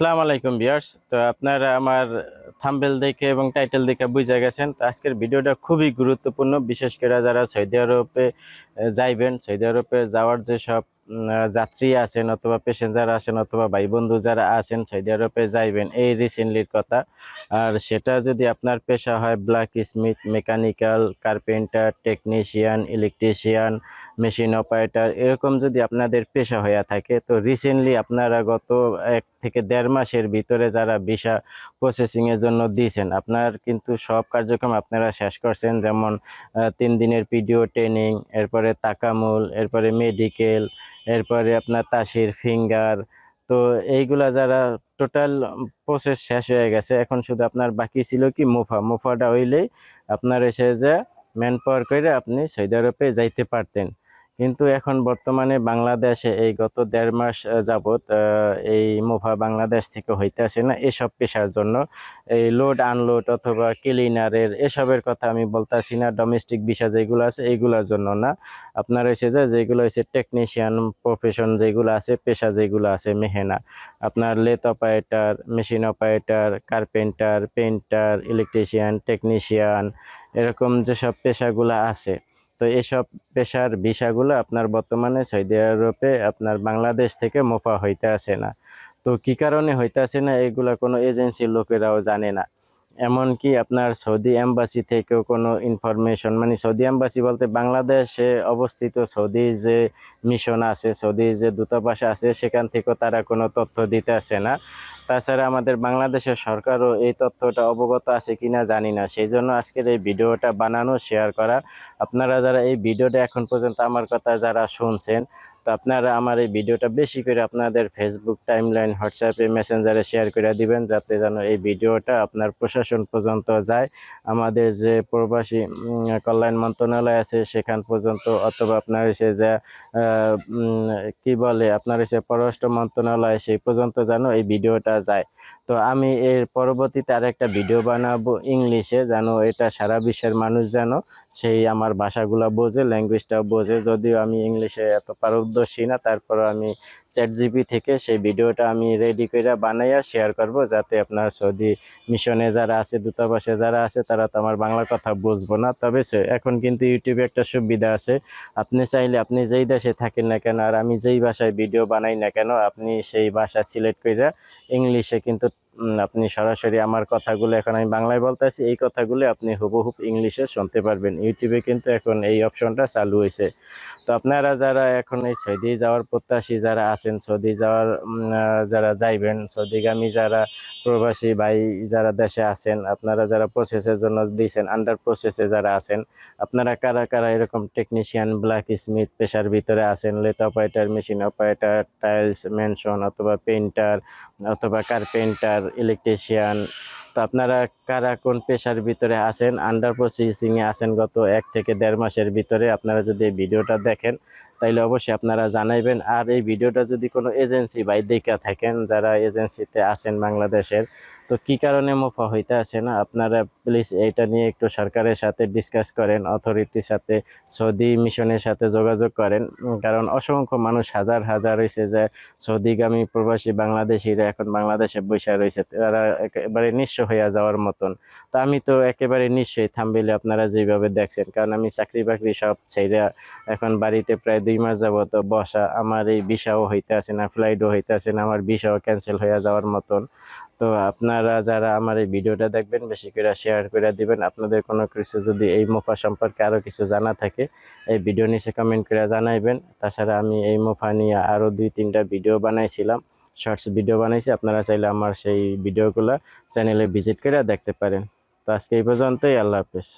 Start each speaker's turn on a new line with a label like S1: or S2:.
S1: আসসালামু আলাইকুম বিয়ার্স তো আপনারা আমার থাম্বেল দেখে এবং টাইটেল দেখে বুঝে গেছেন, তো আজকের ভিডিওটা খুবই গুরুত্বপূর্ণ। বিশেষ করে যারা সৌদি আরবে যাইবেন, সৌদি আরবে যাওয়ার যে সব যাত্রী আছেন অথবা প্যাসেঞ্জার আছেন অথবা ভাই বন্ধু যারা আছেন, সৌদি আরবে যাইবেন, এই রিসেন্টলির কথা। আর সেটা যদি আপনার পেশা হয় blacksmith mechanical carpenter technician electrician machine operator এরকম যদি আপনাদের পেশা হয়ে থাকে, তো রিসেন্টলি আপনারা গত এক থেকে দেড় মাসের ভিতরে যারা ভিসা প্রসেসিংয়ের জন্য দিয়েছেন, আপনার কিন্তু সব কার্যক্রম আপনারা শেষ করছেন, যেমন তিন দিনের পিডিও ট্রেনিং এরপরে তাকামুল, এরপরে মেডিকেল এরপরে আপনার তাসির ফিঙ্গার তো এইগুলা যারা টোটাল প্রসেস শেষ হয়ে গেছে, এখন শুধু আপনার বাকি ছিল কি মুফা, মুফাটা হইলেই আপনার এসে যে ম্যান পাওয়ার করে আপনি সৌদি আরবে যাইতে পারতেন। কিন্তু এখন বর্তমানে বাংলাদেশে এই গত দেড় মাস যাবত এই মুভা বাংলাদেশ থেকে হইতে আসে না এসব পেশার জন্য। এই লোড আনলোড অথবা ক্লিনারের এসবের কথা আমি বলতেছি না, ডোমেস্টিক ভিসা যেগুলো আছে এইগুলোর জন্য না। আপনার এসে যে, যেগুলো হয়েছে টেকনিশিয়ান প্রফেশন যেগুলো আছে, পেশা যেগুলো আছে মেহেনা। আপনার lathe operator, machine operator, carpenter painter electrician, technician, এরকম যেসব পেশাগুলো আছে। তো এসব পেশার ভিসাগুলো আপনার বর্তমানে সৌদি আরবে আপনার বাংলাদেশ থেকে মোফা হইতে আসে না। তো কি কারণে হইতে আসে না? এগুলা কোনো এজেন্সির লোকেরাও জানে না। এমনকি আপনার সৌদি এম্বাসি থেকেও কোনো ইনফরমেশন মানে সৌদি এম্বাসি বলতে বাংলাদেশে অবস্থিত সৌদি যে মিশন আছে, সৌদি যে দূতাবাস আছে, সেখান থেকেও তারা কোনো তথ্য দিতে আসে না। তাছাড়া আমাদের বাংলাদেশের সরকারও এই তথ্যটা অবগত আছে কিনা জানি না। সেই জন্য আজকের এই ভিডিওটা বানানো শেয়ার করা। আপনারা যারা এই ভিডিওটা এখন পর্যন্ত আমার কথা যারা শুনছেন তো আপনারা আমার এই ভিডিওটা বেশি করে আপনাদের ফেসবুক টাইমলাইন হোয়াটসঅ্যাপে মেসেঞ্জারে শেয়ার করে দিবেন, যাতে যেন এই ভিডিওটা আপনার প্রশাসন পর্যন্ত যায়। আমাদের যে প্রবাসী কল্যাণ মন্ত্রণালয় আছে, সেখান পর্যন্ত অথবা আপনার এসে যে কি বলে, আপনার এসে পররাষ্ট্র মন্ত্রণালয়, সেই পর্যন্ত যেন এই ভিডিওটা যায়। তো আমি এর পরবর্তীতে আর একটা ভিডিও বানাবো ইংলিশে, যেন এটা সারা বিশ্বের মানুষ যেন সেই আমার ভাষাগুলো বোঝে ল্যাঙ্গুয়েজটাও বোঝে। যদিও আমি ইংলিশে এত পারদর্শী না, তারপরও আমি চ্যাট জিপি থেকে সেই ভিডিওটা আমি রেডি করে বানাইয়া শেয়ার করব যাতে আপনার সৌদি মিশনে যারা আছে, দূতাবাসে যারা আছে, তারা তো আমার বাংলা কথা বুঝব না। তবে এখন কিন্তু ইউটিউবে একটা সুবিধা আছে। আপনি চাইলে, আপনি যেই দেশে থাকেন না কেন, আর আমি যেই ভাষায় ভিডিও বানাই না কেন, আপনি সেই ভাষা সিলেক্ট করে ইংলিশে কিন্তু আপনি সরাসরি আমার কথাগুলো এখন আমি বাংলায় বলতে আছি এই কথাগুলো আপনি হুবহুব ইংলিশে শুনতে পারবেন। ইউটিউবে কিন্তু এখন এই অপশনটা চালু হয়েছে তো আপনারা যারা এখন এই সৌদি যাওয়ার প্রত্যাশী যারা আছেন, সৌদি যাওয়ার যারা যাইবেন, সৌদিগামী যারা প্রবাসী ভাই যারা দেশে আছেন, আপনারা যারা প্রসেসের জন্য দিয়েছেন আন্ডার প্রসেসে যারা আছেন, আপনারা কারা কারা এরকম টেকনিশিয়ান ব্ল্যাক স্মিথ পেশার ভিতরে আছেন, lathe operator machine operator tiles mason অথবা পেন্টার অথবা কার্পেন্টার ইলেকট্রিশিয়ান তো আপনারা কারা কোন পেশার ভিতরে আসেন আন্ডার প্রসেসিংয়ে আছেন গত এক থেকে দেড় মাসের ভিতরে। আপনারা যদি ভিডিওটা দেখেন তাইলে অবশ্যই আপনারা জানাইবেন। আর এই ভিডিওটা যদি কোনো এজেন্সি দেখা থাকেন, যারা এজেন্সিতে আছেন বাংলাদেশের, তো কি কারণে মুফা হইতে আসে না? আপনারা প্লিজ এটা নিয়ে একটু সরকারের সাথে ডিসকাস করেন অথরিটির সাথে, সৌদি মিশনের সাথে যোগাযোগ করেন। কারণ অসংখ্য মানুষ হাজার হাজার হয়েছে যে সৌদিগামী প্রবাসী বাংলাদেশিরা এখন বাংলাদেশে বৈশা রয়েছে তারা একেবারে নিঃস্ব হইয়া যাওয়ার মতন। তো আমি তো একেবারে নিশ্চয়ই থামবিলে আপনারা যেভাবে দেখছেন, কারণ আমি চাকরি বাকরি সব ছেড়ে এখন বাড়িতে প্রায় দুই মাস যাবত বসা, আমার এই ভিসাও হইতে আসে না ফ্লাইটও হইতে আসে না, আমার ভিসাও ক্যান্সেল হইয়া যাওয়ার মতন। তো আপনারা যারা আমার এই ভিডিওটা দেখবেন, বেশি করে শেয়ার করে দিবেন। আপনাদের কোনো কিছু যদি এই মোফা সম্পর্কে আরও কিছু জানা থাকে, এই ভিডিও নিচে কমেন্ট করে জানাইবেন। তাছাড়া আমি এই মোফা নিয়ে আরও দুই তিনটা ভিডিও বানাইছিলাম শর্টস ভিডিও বানাইছি। আপনারা চাইলে আমার সেই ভিডিওগুলো চ্যানেলে ভিজিট করে দেখতে পারেন। তো আজকে এই পর্যন্তই, আল্লাহ হাফেজ।